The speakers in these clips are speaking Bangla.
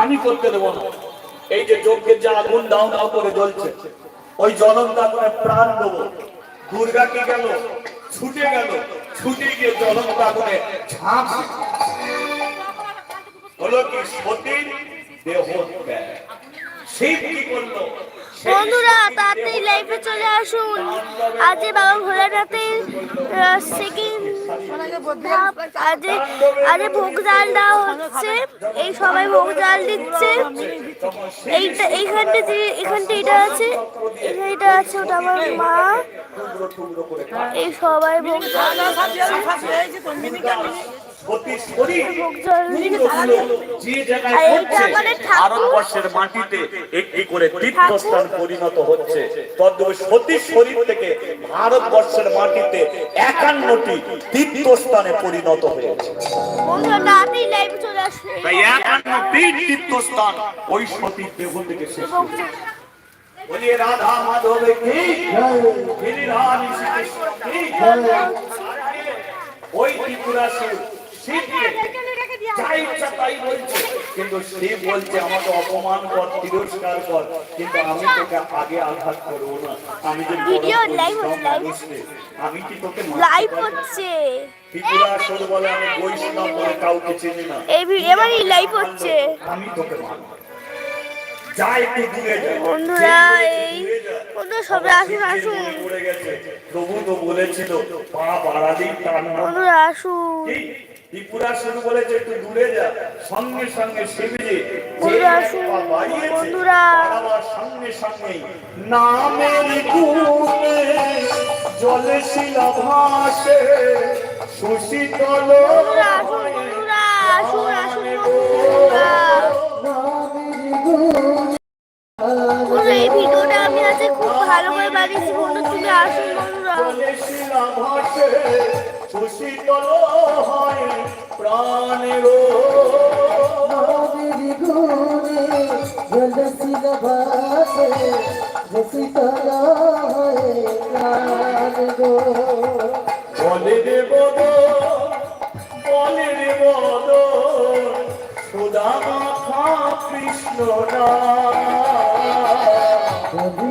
আমি করতে দেবো না। এই যে যজ্ঞের যে আগুন দাও দাও করে জ্বলছে। ওই জ্বলন্ত আগুনে প্রাণ দেবো। দুর্গা কি গেল? ছুটে গেল। ছুটে গিয়ে জ্বলন্ত আগুনে ঝাঁপ হলো কি সতীর দেহ সেই কি করল? বন্ধুরা, তাড়াতাড়ি লাইভে চলে আসুন। আজ বাবা ভোলানাথের সেকেন্ড আজ ভোগ জাল দেওয়া হচ্ছে। এই সবাই ভোগ জাল দিচ্ছে। এইটা, এইখানটা যে এখানটা এটা আছে। এখানে এটা আছে ওটা আমার মা। এই সবাই ভোগ জাল ভারতবর্ষের মাটিতে একটি করে তীর্থস্থান পরিণত হচ্ছে। তদ্রূপ সতীর শরীর থেকে ভারতবর্ষের মাটিতে একান্নটি তীর্থস্থানে পরিণত হয়েছে। একান্নটি তীর্থস্থান ওই সতীর দেহ থেকে শেষ শ্রীকৃষ্ণ কি? ওই কিন্তু শিব বলছে আমাকে অপমান কর তিরস্কার কর কিন্তু আমি তোকে আগে আঘাত করব না আমি যে লাইভ। আমি কি তোকে লাইভ হচ্ছে লাইভ হচ্ছে আসুন আসুন তো বন্ধুরা, আসুন? ত্রিপুরা শুরু বলেছে একটু দূরে যা। সঙ্গে সঙ্গে শিবজি বন্ধুরা। সঙ্গে সঙ্গে নামের গুণে জলে শিলা ভাসে সুশীতল এই ভিডিওটা আমি আজকে খুব ভালো করে বানিয়েছি বন্ধু তুমি আসুন বন্ধুরা। সুশীতল হয় প্রাণের বলে দেব বলে দেব সুদা মাথা কৃষ্ণ মধু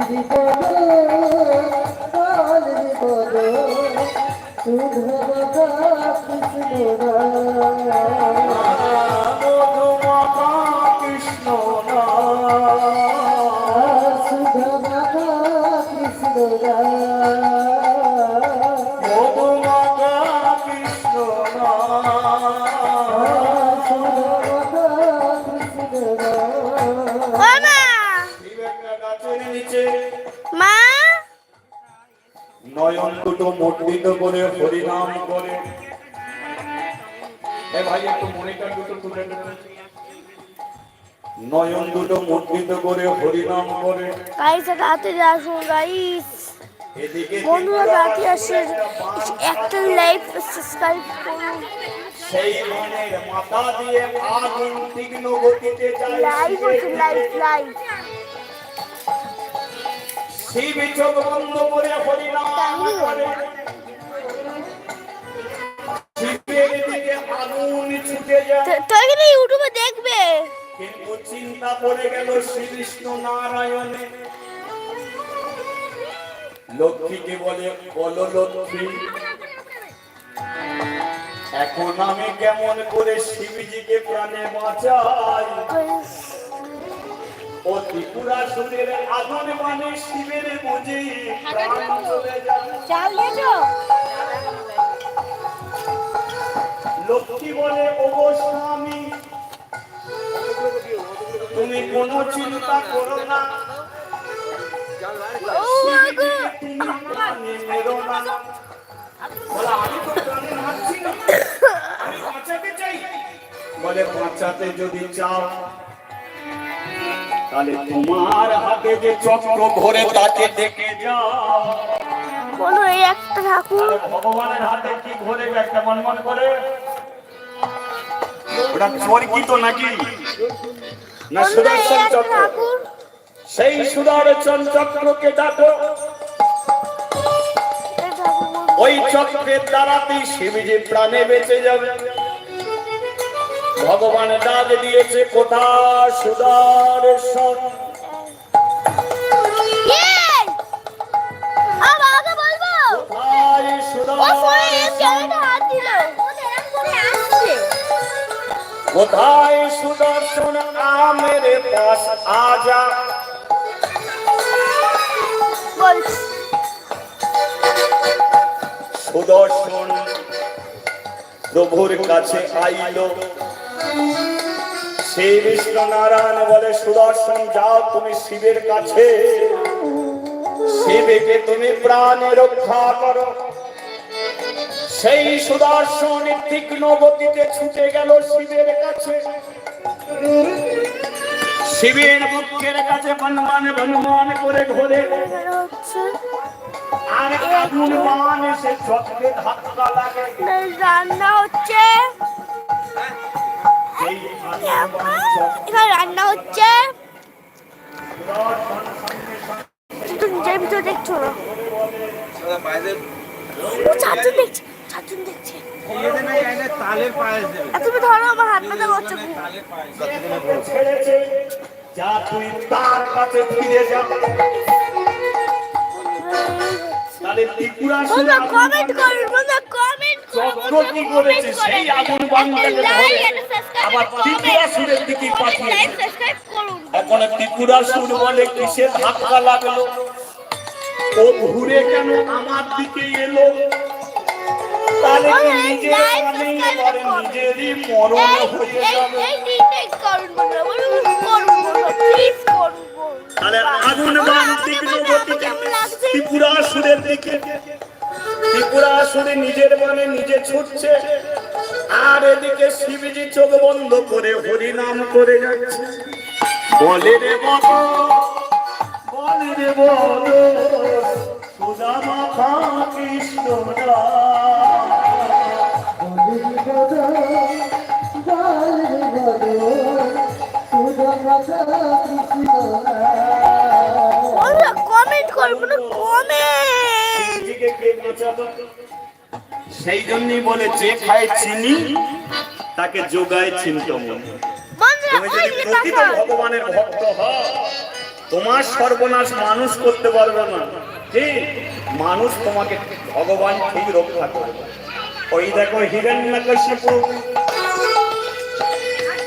নয়ন দুটো মুদ্রিত করে হরিনাম করে। এ ভাই একটু মনিটর দুটো তুলে নয়ন দুটো মুদ্রিত করে হরিনাম করে। গাইস আসুন গাইস বন্ধুরা একটা লাইভ সাবস্ক্রাইব করুন। সেই মনের মাথা দিয়ে আগুন তীক্ষ্ণ গতিতে যায় লাইভ লাইভ লাইভ শিব চোখ বন্ধ করে। হরিনাম শিবের দিকে আগুন ছুটে যায়। তো এখানে ইউটিউবে দেখবে। কিন্তু চিন্তা পড়ে গেল শ্রীকৃষ্ণ নারায়ণে। লক্ষ্মীকে বলে বলো লক্ষ্মী এখন আমি কেমন করে শিবজিকে প্রাণে বাঁচাই? ও ত্রিপুরা সুরের আগুন মানে শিবের বুঝি। লক্ষ্মী বলে ওগো স্বামী তুমি কোনো চিন্তা করো না। আমি তো প্রাণে না। আমি বাঁচাতে চাই। বলে বাঁচাতে যদি চাও তাহলে তোমার হাতে যে চক্র ঘরে তাকে দেখে যাও। বলো এই একটা ঠাকুর। ভগবানের হাতে কি ঘরে একটা মন মন করে? ওটা চোরকি তো নাকি? না সুদর্শন চক্র। সেই সুদর্শন চক্রকে ডাকো। ওই চক্রের দ্বারাতেই শিবজি প্রাণে বেঁচে যাবে। ভগবান ডাক দিয়েছে কোথা আসছে কোথায় সুদর্শন? আমেরে পাশ আজা। সুদর্শন প্রভুর কাছে আইল। শ্রী বিষ্ণু নারায়ণ বলে, সুদর্শন যাও তুমি শিবের কাছে। শিবকে তুমি প্রাণে রক্ষা করো। সেই সুদর্শন তীক্ষ্ণ গতিতে ছুটে গেল শিবের কাছে। শিবের মুখের কাছে বনমান বনমান করে ঘোরে। আর আগুন মান এসে চক্রে ধাক্কা লাগে। রান্না হচ্ছে এখানে রান্না হচ্ছে নিজের ভিতরে দেখছ না চারজন দেখছে চারজন দেখছে তুমি ধরো আমার হাত পাতা করছ যা তুই তার কাছে ফিরে করেছে সেই আগুন বাংলাকে ধরে আবার ত্রিপুরা সুরের দিকে পাঠিয়েছে লাইক সাবস্ক্রাইব করুন। এখন ত্রিপুরা সুর বলে কিসে ধাক্কা লাগল? ও ঘুরে কেন আমার দিকে এলো? তাহলে নিজের নিজেরই মরণ হয়ে যাবে কমেন্ট? সেই জন্যই বলে যে খায় চিনি তাকে যোগায় চিন্তমন। তুমি যদি প্রকৃত ভগবানের ভক্ত হও তোমার সর্বনাশ মানুষ করতে পারবে না। কি? মানুষ তোমাকে ভগবান ঠিক রক্ষা করবে। ওই দেখো হিরণ্যকশিপু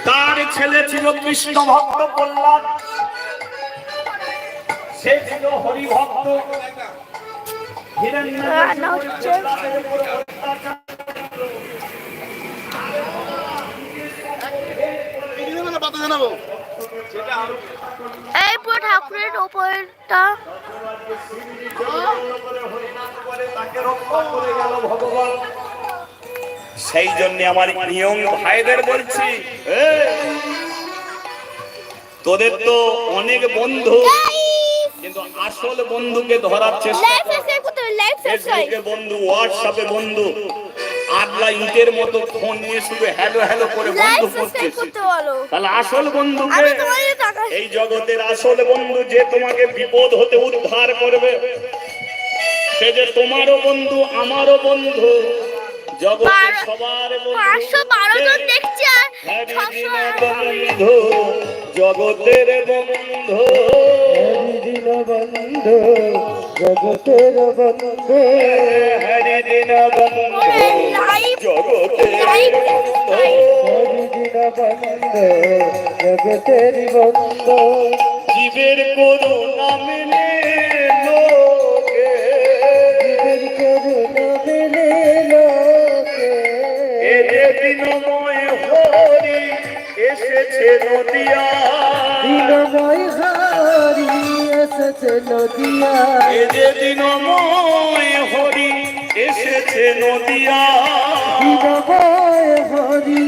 তার ছেলে ছিল কৃষ্ণ ভক্ত প্রহ্লাদ। সে ছিল হরি ভক্ত রান্না হচ্ছে। পাতা জানাব এই পুরো ঠাকুরের ওপরটা। তাকে রক্ষা করে গেল ভগবান। সেই জন্য আমার নিয়ম ভাইদের বলছি তোদের তো অনেক বন্ধু কিন্তু আসল বন্ধুকে ধরার চেষ্টা লাইক কর। সাবস্ক্রাইব করতে হবে লাইক সাবস্ক্রাইব ফেসবুকে বন্ধু হোয়াটসঅ্যাপে বন্ধু আদলা ইটের মতো ফোন নিয়ে শুধু হ্যালো হ্যালো করে বন্ধু করছিস তাহলে আসল বন্ধুকে আমি তোমাদের টাকা এই জগতের আসল বন্ধু যে তোমাকে বিপদ হতে উদ্ধার করবে সে যে তোমারও বন্ধু আমারও বন্ধু পাঁচশো বারো জন দেখছে আর হরি ছশো বন্ধু জগতের বন্ধু। দিন বন্ধু জগতের বন্ধু। হরি দিন বন্ধু। ওরে, জগতের লাইভ বন্ধু। দিন বন্ধু জগতের বন্ধু। জীবের করুণা মেলে এসেছে নদিয়া। দিনময় হারি এসেছে নদিয়া এ যে দিনময় হরি এসেছে নদিয়া দিনময় হরি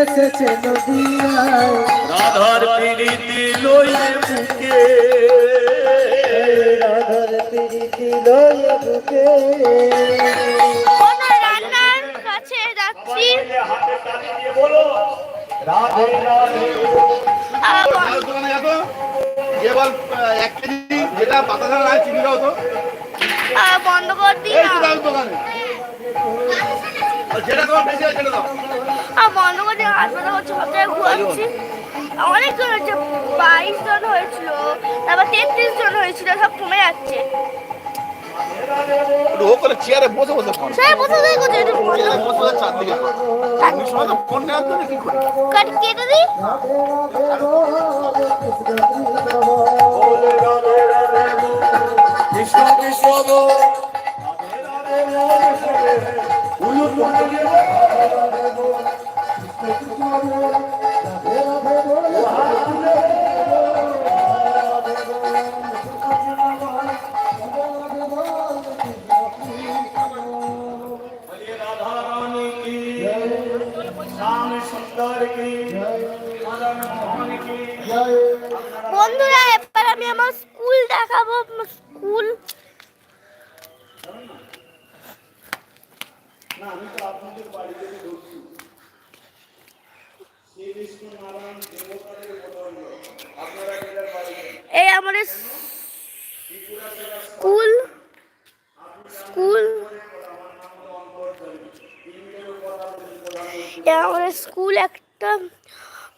এসেছে নদিয়ায় রাধার প্রীতি লইয়ে বুকে রাধার প্রীতি লয়ে বুকে রান্নার কাছে যাচ্ছি। হাতে তালি দিয়ে বলো। রাধে আছে চিনি আর বন্ধ করে অনেক জন হয়েছে বাইশ জন হয়েছিল তারপর তেত্রিশ জন হয়েছিল, সব কমে যাচ্ছে। ও করে চেয়ারে বসে বসে ফোন সবাই বসে থেকে করছে একটু বন্ধ চেয়ারে বসে বসে চারদিকে আমি সময় তো ফোন নেওয়ার জন্য কি করি কাট কেটে দিই বলে রাধে রাধে বল, কৃষ্ণ কৃষ্ণ বল, রাধে রাধে বল, উলু না আমি তো আপনাদের শ্রীকৃষ্ণ নারায়ণ দেবতাদের আপনারা এদের বাড়িতে এই আমাদের স্কুল। স্কুল। আমাদের স্কুল একটা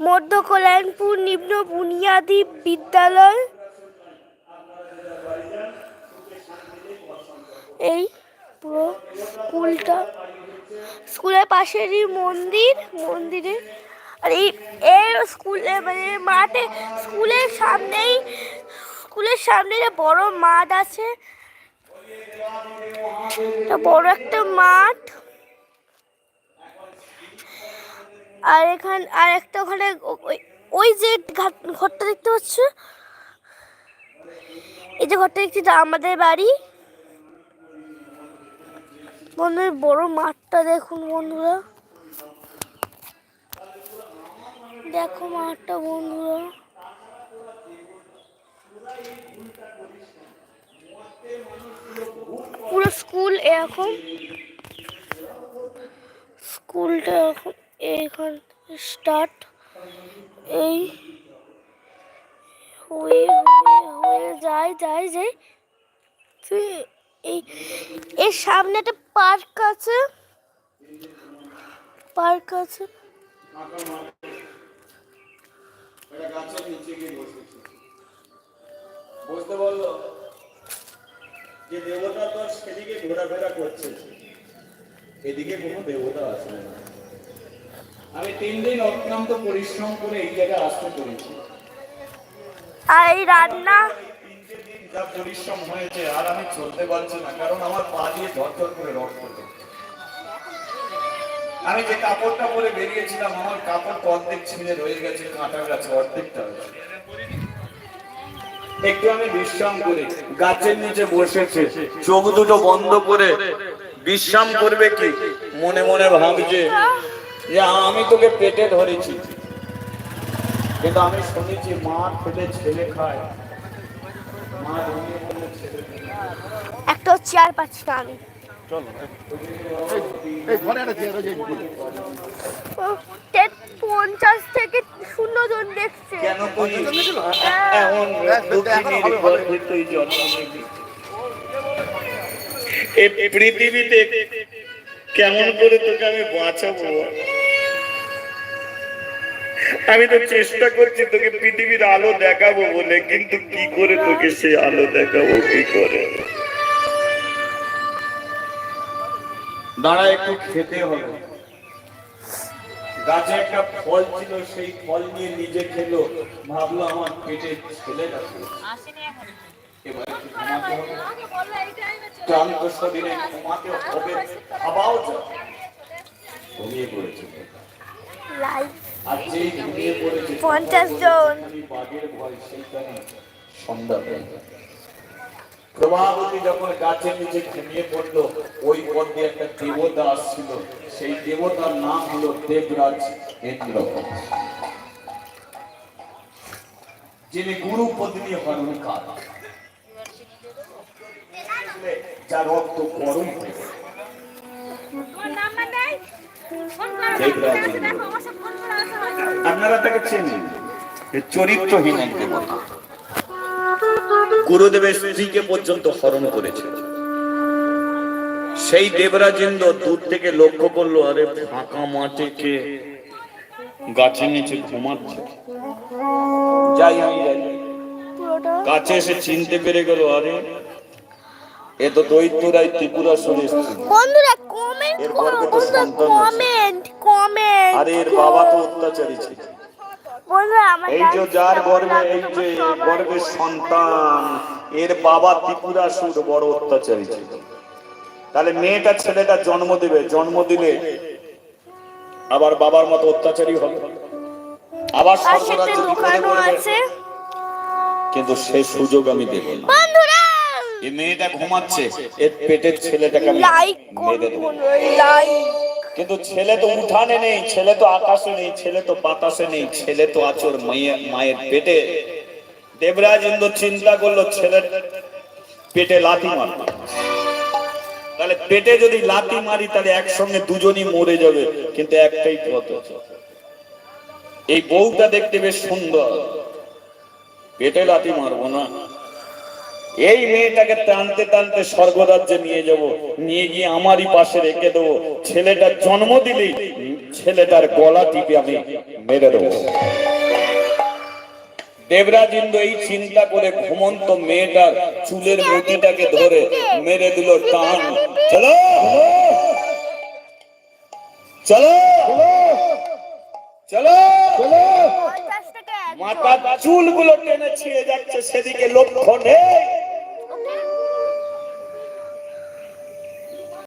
মধ্য কল্যাণপুর নিম্ন বুনিয়াদী বিদ্যালয়। এই পুরো স্কুলটা। স্কুলের পাশেরই মন্দির মন্দিরে আর এই এই স্কুলে মানে মাঠে স্কুলের সামনেই, স্কুলের সামনে বড় মাঠ আছে। বড় একটা মাঠ। আর এখান, আর একটা ওখানে ওই- যে ঘরটা দেখতে পাচ্ছ? এই যে ঘরটা দেখছি আমাদের বাড়ি। বন্ধুরা বড় মাঠটা দেখুন বন্ধুরা। দেখো মাঠটা বন্ধুরা। পুরো স্কুল এরকম স্কুলটা এখন এইখান স্টার্ট এই হয়ে হয়ে যায় যায় যায়। এই, এর সামনে একটা পার্ক আছে। পার্ক আছে। বসতে বলল যে দেবতা তো সেদিকে ঘোরাফেরা করছে। এদিকে কোনো দেবতা আসবে না। আমি তিন দিন অত্যন্ত পরিশ্রম করে এই জায়গায় আসতে পেরেছি। আর রান্না যা পরিশ্রম হয়েছে, আর আমি চলতে পারছি না, কারণ আমার পা দিয়ে ঝরঝর করে রক্ত আমি যে কাপড়টা পরে বেরিয়েছিলাম, আমার কাপড় তো অর্ধেক ছিঁড়ে রয়ে গেছে, কাঁটা গাছে, অর্ধেকটা একটু আমি বিশ্রাম করি, গাছের নিচে বসেছে, চোখ দুটো বন্ধ করে বিশ্রাম করবে কি? মনে মনে ভাবছে যে আমি তোকে পেটে ধরেছি। কিন্তু আমি শুনেছি মা খেলে ছেলে খায় মা ঘুমিয়ে পড়লে ছেলে খায়। একটা চেয়ার পাচ্ছি না আমি পঞ্চাশ থেকে শূন্য জন দেখছে। হ্যাঁ। পৃথিবীতে কেমন করে তোকে আমি বাঁচাবো? আমি তো চেষ্টা করছি তোকে পৃথিবীর আলো দেখাবো বলে কিন্তু কি করে তোকে সে আলো দেখাবো কি করে? দাঁড়া একটু খেতে হবে। গাছে একটা ফল ছিল সেই ফল নিয়ে নিজে খেলো। ভাবলো আমার পেটে ছেলে যাচ্ছে এবার একটু ঘুমাতে হবে। শরীরে ঘুমাতে হবে। খাওয়াও। ঘুমিয়ে পড়েছে লাইভ পঞ্চাশ জন। প্রভাবতী যখন গাছের নিচে ঘুমিয়ে পড়ল ওই পথ একটা দেবতা আসছিল। সেই দেবতার নাম হলো দেবরাজ ইন্দ্র যিনি গুরু পত্নী হরণকার যার রক্ত গরম হয়ে আপনারা তাকে চেনেন। চরিত্রহীন এক দেবতা গুরুদেবের স্ত্রীকে পর্যন্ত হরণ করেছে। সেই দেবরাজেন্দ্র দূর থেকে লক্ষ্য করল আরে ফাঁকা মাঠে কে? গাছের নিচে ঘুমাচ্ছে। যাই আমি যাই। কাছে এসে চিনতে পেরে গেল আরে এ তো দৈত্যরাই ত্রিপুরা সরে বন্ধুরা কমেন্ট করো বন্ধুরা। কমেন্ট কমেন্ট আরে এর বাবা তো অত্যাচারী ছিল। এই যে যার গর্বে এই যে গর্বের সন্তান এর বাবা ত্রিপুরা সুর বড় অত্যাচারী ছিল। তাহলে মেয়েটা ছেলেটা জন্ম দেবে জন্ম দিলে আবার বাবার মতো অত্যাচারী হবে। আবার। আছে। কিন্তু সে সুযোগ আমি দেব না। এই মেয়েটা ঘুমাচ্ছে। এর পেটের ছেলেটাকে আমি লাইক মেরে লাইক কিন্তু ছেলে তো উঠানে নেই ছেলে তো আকাশে নেই ছেলে তো বাতাসে নেই ছেলে তো আচর মায়ের পেটে। দেবরাজ ইন্দ্র চিন্তা করল ছেলের পেটে লাথি মারবে তাহলে পেটে যদি লাথি মারি তাহলে একসঙ্গে দুজনই মরে যাবে কিন্তু একটাই পথ এই বউটা দেখতে বেশ সুন্দর। পেটে লাথি মারবো না। এই মেয়েটাকে টানতে টানতে স্বর্গরাজ্যে নিয়ে যাব। নিয়ে গিয়ে আমারই পাশে রেখে দেবো। ছেলেটার জন্ম দিলেই ছেলেটার গলা টিপে আমি মেরে দেবো। দেবরাজ ইন্দ্র এই চিন্তা করে ঘুমন্ত মেয়েটার চুলের মুঠিটাকে ধরে মেরে দিল টান। চলো! চলো! চলো! মাথার চুলগুলো টেনে ছিঁড়ে যাচ্ছে সেদিকে লক্ষ্য নেই।